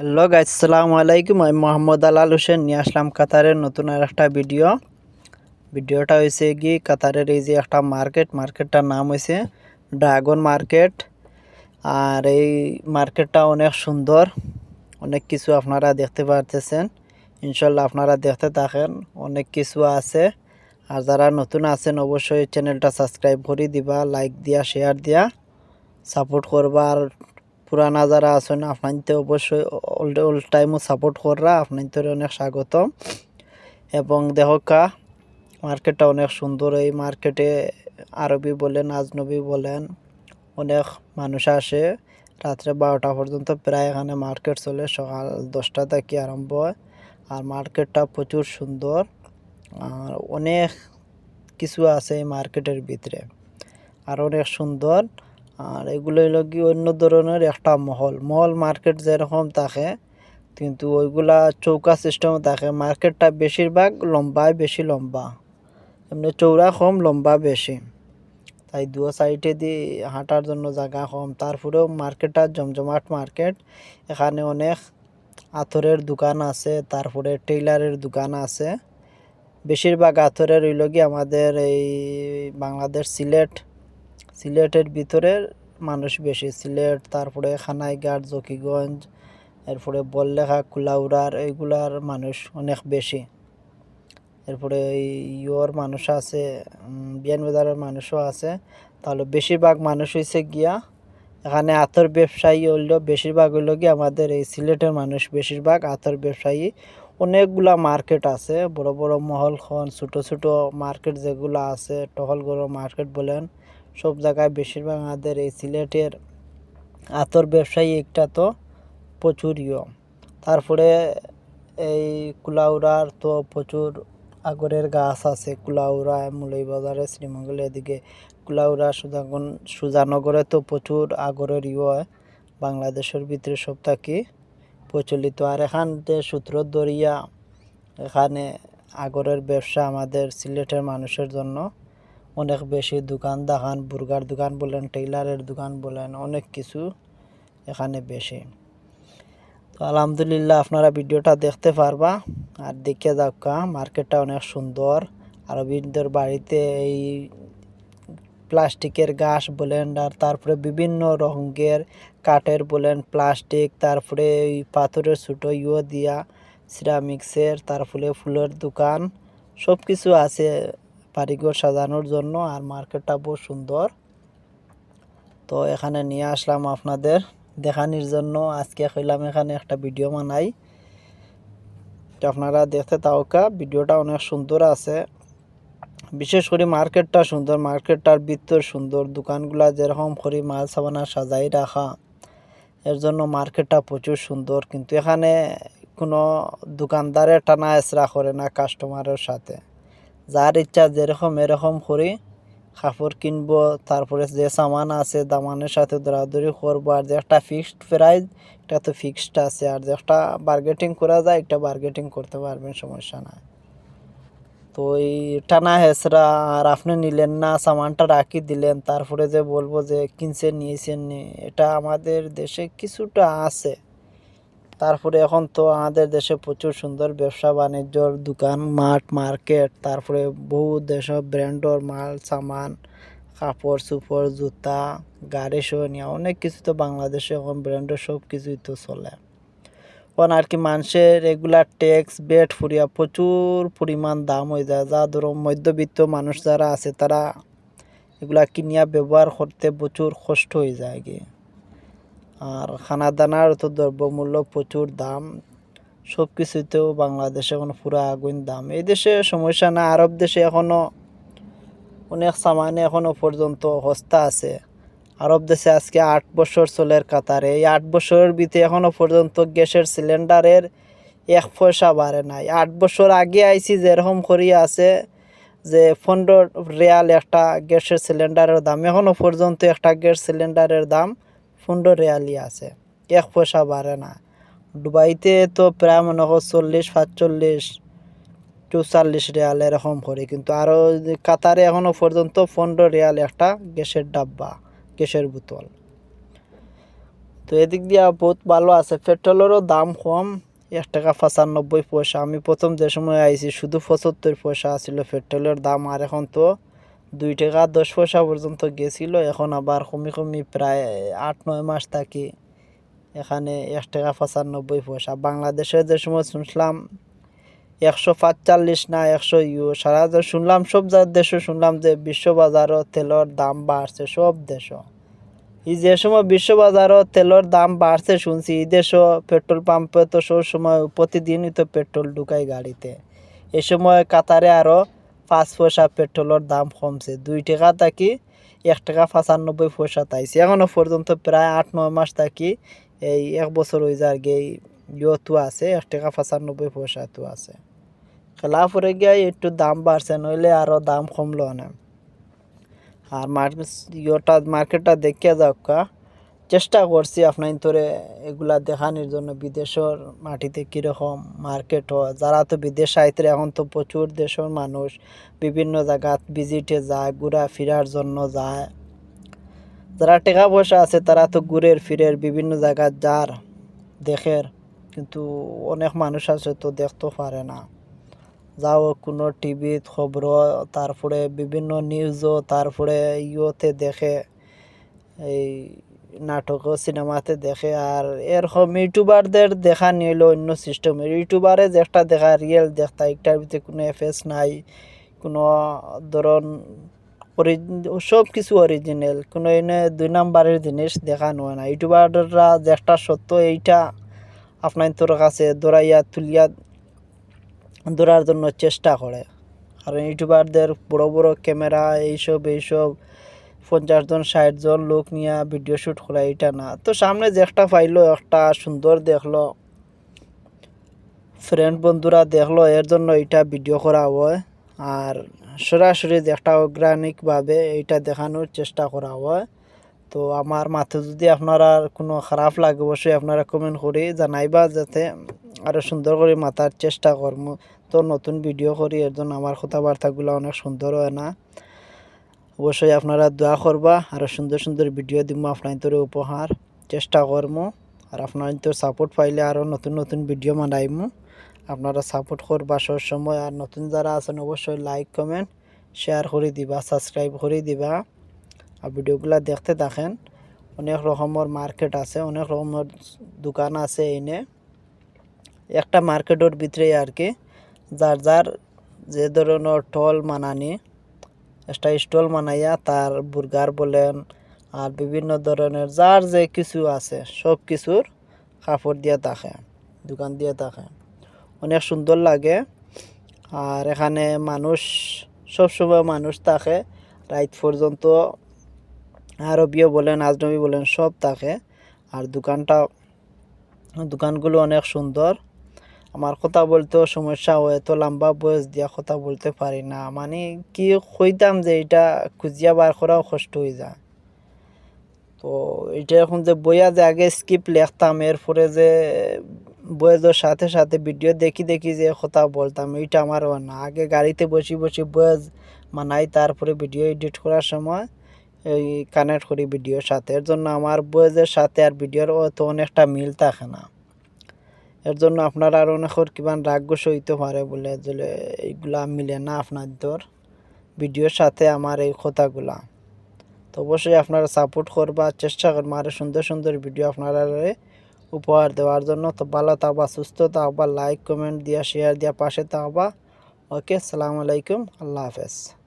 Hello guys আসসালামু আলাইকুম। আমি মোহাম্মদ আলাল হোসেন, নিয়ে আসলাম কাতারের নতুন আর একটা ভিডিও। ভিডিওটা হয়েছে কি, কাতারের এই যে একটা মার্কেট, মার্কেটটার নাম হয়েছে ড্রাগন মার্কেট। আর এই মার্কেটটা অনেক সুন্দর, অনেক কিছু আপনারা দেখতে পারতেছেন। ইনশাল্লাহ আপনারা দেখতে থাকেন, অনেক কিছু আছে। আর যারা নতুন আছেন, অবশ্যই চ্যানেলটা সাবস্ক্রাইব করে দিবা লাইক দিয়া শেয়ার দিয়া সাপোর্ট করবা। আর পুরানা যারা আছেন আপনাদের অবশ্যই অল অল টাইমও সাপোর্ট কররা আপনাদের অনেক স্বাগত এবং দেখা মার্কেটটা অনেক সুন্দর, এই মার্কেটে আরবি বলেন, আজনবী বলেন, অনেক মানুষ আসে। রাত্রে বারোটা পর্যন্ত প্রায় এখানে মার্কেট চলে, সকাল দশটা থেকে আরম্ভ। হয় আর মার্কেটটা প্রচুর সুন্দর। আর অনেক কিছু আছে এই মার্কেটের ভিতরে। আর অনেক সুন্দর। আর এগুলো হলো কি অন্য ধরনের একটা মহল। মহল মার্কেট যেরকম থাকে, কিন্তু ওইগুলা চৌকা সিস্টেম থাকে। মার্কেটটা বেশিরভাগ লম্বায় বেশি লম্বা। এমনি চৌড়া কম, লম্বা বেশি। তাই দু সাইডে দিয়ে হাঁটার জন্য জায়গা কম। তারপরেও মার্কেটটা জমজমাট মার্কেট এখানে অনেক আথরের দোকান আছে, তারপরে টেইলারের দোকান আছে। বেশিরভাগ আথরের হইল কি আমাদের এই বাংলাদেশ সিলেট সিলেটের ভিতরে মানুষ বেশি। সিলেট, তারপরে খানাইঘাট, জকিগঞ্জ, এরপরে বললেখা, কুলাউড়ার, এইগুলার মানুষ অনেক বেশি। এরপরে এই ইয়োর মানুষ আছে বিয়ানবাজারের মানুষও আছে। তাহলে বেশিরভাগ মানুষ হয়েছে গিয়া, এখানে আতর ব্যবসায়ী হইল, বেশিরভাগ হইল কি আমাদের এই সিলেটের মানুষ। বেশিরভাগ আতর ব্যবসায়ী, অনেকগুলা মার্কেট আছে। বড় বড় মহলখন, ছোট ছোট মার্কেট যেগুলো আছে টহলগড় মার্কেট বলেন। সব জায়গায় বেশিরভাগ আমাদের এই সিলেটের আতর ব্যবসায়ী একটা তো প্রচুরই। তারপরে এই কুলাউড়ার তো প্রচুর আগরের গাছ আছে, কুলাউড়া, মুলই বাজারে, শ্রীমঙ্গল এদিকে। কুলাউড়া সুজাগন সুজানগরে তো প্রচুর আগরের ইয়ে বাংলাদেশের ভিতরে সব থাকি প্রচলিত। আর এখান সূত্র দরিয়া এখানে আগরের ব্যবসা আমাদের সিলেটের মানুষের জন্য অনেক বেশি দোকান, দাকান, বুর্গার দোকান বলেন, টেইলারের দোকান বলেন, অনেক কিছু এখানে বেশি। তো আলহামদুলিল্লাহ আপনারা ভিডিওটা দেখতে পারবা। আর দেখে যাকা মার্কেটটা অনেক সুন্দর। আর আরবিদের বাড়িতে এই প্লাস্টিকের গাছ বলেন, আর তারপরে বিভিন্ন রঙের কাঠের বলেন, প্লাস্টিক, তারপরে ওই পাথরের ছোটো ইয়ে দিয়া, সিরামিক্সের, তারপরে ফুলের দোকান সব কিছু আছে বাড়িঘর সাজানোর জন্য আর মার্কেটটা বহু সুন্দর। তো এখানে নিয়ে আসলাম আপনাদের দেখানির জন্য। আজকে কইলাম এখানে একটা ভিডিও বানাই। আপনারা দেখতে তাওকা, ভিডিওটা অনেক সুন্দর আছে। বিশেষ করে মার্কেটটা সুন্দর, মার্কেটটার ভিতর সুন্দর, দোকানগুলা যেরকম করে মাল সাবানা সাজাই রাখা, এর জন্য মার্কেটটা প্রচুর সুন্দর। কিন্তু এখানে কোনো দোকানদারের টানা এসরা করে না কাস্টমারের সাথে। যার ইচ্ছা যেরকম এরকম করে কাপড় কিনবো তারপরে যে সামান আছে দামানের সাথে দৌড়াদৌড়ি করব আর যে একটা ফিক্সড প্রাইস এটা তো ফিক্সড আছে আর যে একটা বার্গেটিং করা যায় একটা বার্গেটিং করতে পারবেন, সমস্যা নাই। তো এই টানা হেসরা আর আপনি নিলেন না, সামানটা রাখি দিলেন, তারপরে যে বলব যে কিনছেন, নিয়েছেন, নি, এটা আমাদের দেশে কিছুটা আছে। তারপরে এখন তো আমাদের দেশে প্রচুর সুন্দর ব্যবসা বাণিজ্যর দোকান, মাঠ, মার্কেট, তারপরে বহু দেশ ব্র্যান্ডর মাল, সামান, কাপড় চুপড় জুতা, গাড়ি নিয়ে অনেক কিছু তো বাংলাদেশে এখন ব্র্যান্ডের সব কিছুই তো চলে। এখন আর কি মানুষের রেগুলার ট্যাক্স বেট ফুরিয়া প্রচুর পরিমাণ দাম হয়ে যায়। যা ধরো মধ্যবিত্ত মানুষ যারা আছে তারা এগুলা কিনিয়া ব্যবহার করতে প্রচুর কষ্ট হয়ে যায় গিয়ে। আর খানা দানার তো দ্রব্যমূল্য প্রচুর দাম। সব কিছুতেও বাংলাদেশে এখন পুরো আগুন দাম। এই দেশে সমস্যা না আরব দেশে এখনও অনেক সামানে এখনও পর্যন্ত হস্তা আছে। আরব দেশে আজকে আট বছর চলের কাতারে। এই আট বছরের ভিতরে এখনও পর্যন্ত গ্যাসের সিলিন্ডারের এক পয়সা বাড়ে নাই। আট বছর আগে আইছি যেরকম করিয়া আছে যে পনেরো রিয়াল একটা গ্যাসের সিলিন্ডারের দাম। এখনও পর্যন্ত একটা গ্যাস সিলিন্ডারের দাম পনেরো রিয়ালই আছে। এক পয়সা বাড়ে না। দুবাইতে তো প্রায় মনে হয় চল্লিশ পাঁচচল্লিশ চৌচল্লিশ রিয়াল এরকম করে কিন্তু আরও কাতারে এখনও পর্যন্ত পনেরো রিয়াল একটা গ্যাসের ডাব্বা, গ্যাসের বোতল। তো এদিক দিয়া বহুত ভালো আছে। পেট্রোলেরও দাম কম, এক টাকা পঁচানব্বই পয়সা। আমি প্রথম যে সময় আইছি, শুধু পঁচাত্তর পয়সা আছিল পেট্রোলের দাম। আর এখন তো দুই টাকা দশ পয়সা পর্যন্ত গেছিল, এখন আবার কমি কমি প্রায় আট, নয় মাস থাকি। এখানে এক টাকা পঁচানব্বই পয়সা। বাংলাদেশে যে সময় শুনলাম, একশো পাঁচচল্লিশ না একশো ইউ, সারা শুনলাম, সব দেশে শুনলাম যে বিশ্ববাজারও তেলের দাম বাড়ছে, সব দেশও এই যে সময় বিশ্ববাজারও তেলের দাম বাড়ছে শুনছি, এই দেশও পেট্রোল পাম্পে তো সব সময় প্রতিদিনই তো পেট্রোল ঢুকায় গাড়িতে। এ সময় কাতারে আরও পাঁচ পয়সা পেট্রোলের দাম কমছে। দুই টাকা থাকি এক টাকা পঁচানব্বই পয়সা তাইছে এখনও পর্যন্ত প্রায় আট নয় মাস থাকি এই এক বছর হয়ে যায় এই ইয়তো আছে, এক টাকা পঁচানব্বই পয়সা তো আছে। খেলা পরে গিয়ে একটু দাম বাড়ছে নইলে আরও দাম কমলো না আর মার্কেট ইয়েটা মার্কেটটা দেখিয়া যাওকা চেষ্টা করছি আপনার তোরে এগুলা দেখানোর জন্য বিদেশের মাটিতে কীরকম মার্কেট হয়। যারা তো বিদেশ আইতে এখন তো প্রচুর দেশের মানুষ বিভিন্ন জায়গাত ভিজিটে যায় ঘুরা ফিরার জন্য যায়। যারা টাকা পয়সা আছে, তারা তো ঘুরের ফিরের বিভিন্ন জায়গায় যার, দেখের। কিন্তু অনেক মানুষ আছে তো দেখতে পারে না। যাও, কোনো টিভিত খবর, তারপরে বিভিন্ন নিউজও তারপরে ইয়েতে দেখে। এই নাটক সিনেমাতে দেখে, আর এরকম ইউটিউবারদের দেখা নিল অন্য সিস্টেম ইউটিউবারে যেটা দেখা রিয়েল দেখতা, একটার ভিতরে কোনো এফেস নাই, কোনো ধরন সব কিছু অরিজিনাল কোনো এনে দুই নাম্বারের জিনিস দেখানো হয় না ইউটিউবাররা যেটা সত্য, এইটা আপনার তোর কাছে দৌড়াইয়া, তুলিয়া ধরার জন্য চেষ্টা করে। কারণ ইউটিউবারদের বড় বড় ক্যামেরা এইসব এইসব পঞ্চাশ জন ষাট জন লোক নিয়ে ভিডিও শ্যুট করে এটা না। তো সামনে যে একটা পাইলো একটা সুন্দর দেখল। ফ্রেন্ড বন্ধুরা দেখল, এর জন্য এটা ভিডিও করা হয়। আর সরাসরি যে একটা অর্গানিকভাবে এইটা দেখানোর চেষ্টা করা হয়। তো আমার মাথা যদি আপনারা কোনো খারাপ লাগে, অবশ্যই আপনারা কমেন্ট করে জানাইবা, যাতে আরও সুন্দর করে মাথার চেষ্টা করম। তো নতুন ভিডিও করি, এর জন্য আমার কথাবার্তাগুলো অনেক সুন্দর হয় না। অবশ্যই আপনারা দোয়া করবা আরও সুন্দর সুন্দর ভিডিও দিব আপনার উপহার, চেষ্টা করম, আর আপনার তোর সাপোর্ট পাইলে আরও নতুন নতুন ভিডিও বানাইমু। আপনারা সাপোর্ট করবা সব সময়, আর নতুন যারা আছেন অবশ্যই লাইক কমেন্ট শেয়ার করে দিবা সাবস্ক্রাইব করে দিবা। আর ভিডিওগুলো দেখতে থাকেন, অনেক রকমের মার্কেট আছে, অনেক রকমের দোকান আছে এনে। একটা মার্কেটের ভিতরে আর কি, যার যার যে ধরনের টল মানানি একটা স্টল মানাইয়া তার বুর্গার বলেন, আর বিভিন্ন ধরনের যার যে কিছু আছে, সব কিছুর কাপড় দিয়ে থাকে দোকান দিয়ে থাকে অনেক সুন্দর লাগে। আর এখানে মানুষ, সবসময় মানুষ থাকে। রাইত পর্যন্ত আরবিও বলেন, আজনবী বলেন, সব থাকে। আর দোকানটা, দোকানগুলো অনেক সুন্দর। আমার কথা বলতেও সমস্যা হয় এত লম্বা বয়স দিয়া কথা বলতে পারি না। মানে কি কইতাম যে এটা খুঁজিয়া বার করাও কষ্ট হয়ে যায়। তো এটা এখন যে বইয়া যে আগে স্কিপ লেখতাম, এরপরে যে বয়েজের সাথে সাথে ভিডিও দেখি দেখি যে কথা বলতাম, এইটা আমার না। আগে গাড়িতে বসে বসে বয়েজ মানাই তারপরে ভিডিও এডিট করার সময় এই কানেক্ট করি ভিডিওর সাথে। এর জন্য আমার বয়েজের সাথে আর ভিডিওর তো অনেকটা মিল থাকে না। এর জন্য আপনারা আর অনেকের কিমান রাগ্য সইতে পারে বলে যে এইগুলা মিলে না আপনার আপনাদের ভিডিওর সাথে আমার এই কথাগুলা। তো অবশ্যই আপনারা সাপোর্ট করবা, চেষ্টা করবা আরও সুন্দর সুন্দর ভিডিও আপনারা উপহার দেওয়ার জন্য। তো ভালো থাকবা, সুস্থ থাকবা লাইক কমেন্ট দিয়া শেয়ার দিয়া, পাশে থাকবা। ওকে সালামু আলাইকুম, আল্লাহ হাফেজ।